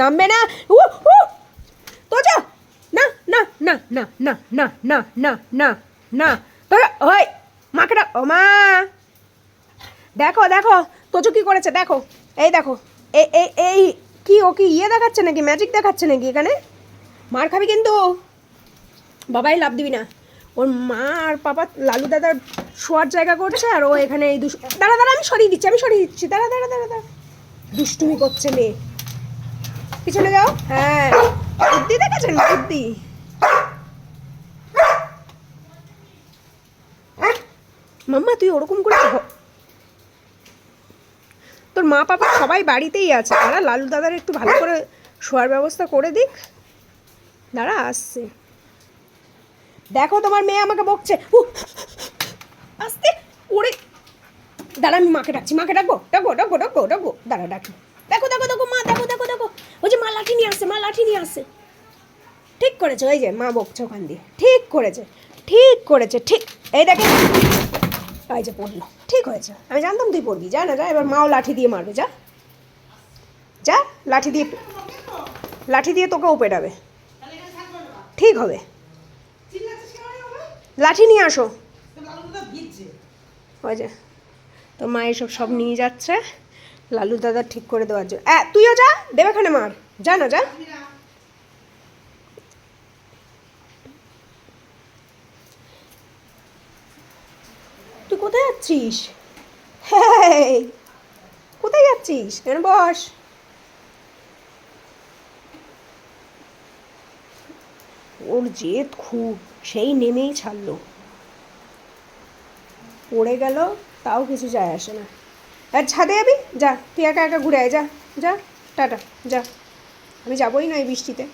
নামবে না। উ উ তো যা না না না না না না না না না না। তো ওই, মাকে ও মা। দেখো দেখো, তোজো কি করেছে, দেখো। এই দেখো এই এই এই, কি ও কি ইয়ে দেখাচ্ছে নাকি? ম্যাজিক দেখাচ্ছে নাকি এখানে? মার খাবি কিন্তু। বাবাই লাভ দিবি না। ওর মা আর পাপা লালু দাদার শোয়ার জায়গা করছে আর ও এখানে এই দুষ দাঁড়া দাঁড়া, আমি সরিয়ে দিচ্ছি, আমি সরিয়ে দিচ্ছি। দাঁড়া দাঁড়া দাঁড়া দাঁড়া। দুষ্টুমি করছে মেয়ে। পিছনে যাও। হ্যাঁ। বুদ্ধি দেখেছেন? বুদ্ধি। মাম্মা তুই ওরকম করে তোর মা পাপা সবাই বাড়িতেই আছে। দাঁড়া লালু দাদার একটু ভালো করে শোয়ার ব্যবস্থা করে দিক। দাঁড়া আসছে। দেখো তোমার মেয়ে আমাকে বকছে। আস্তে ওরে! দাঁড়া আমি মাকে ডাকছি। মাকে ডাকবো? ডাকবো ডাকবো ডাকবো ডাকবো। দাঁড়া ডাকি দেখো দেখো দেখো ওই যে মা লাঠি নিয়ে আসছে, মা লাঠি নিয়ে আসছে। ঠিক করেছে, ওই যে মা বকছে ওখান দিয়ে। ঠিক করেছে ঠিক করেছে, ঠিক। এই দেখে এই যে পড়ল। ঠিক হয়েছে। আমি জানতাম তুই পড়বি। যা না, যা, এবার মাও লাঠি দিয়ে মারবে, যা। যা, লাঠি দিয়ে লাঠি দিয়ে তোকেও পেটাবে। ঠিক হবে। লাঠি নিয়ে আসো। ওই যে, তো মা এসব সব নিয়ে যাচ্ছে। লালু দাদা ঠিক করে দেওয়ার জন্য। অ্যা, তুইও যা দেবেখানে মার। যা না যা। তুই কোথায় যাচ্ছিস? কোথায় যাচ্ছিস? কেন বস। ওর জেদ খুব সেই নেমেই ছাড়লো। পড়ে গেল তাও কিছু যায় আসে না। আর ছাদে যাবি যা, তুই একা একা ঘুরে আয়, যা যা, টাটা, যা। আমি যাবোই না এই বৃষ্টিতে।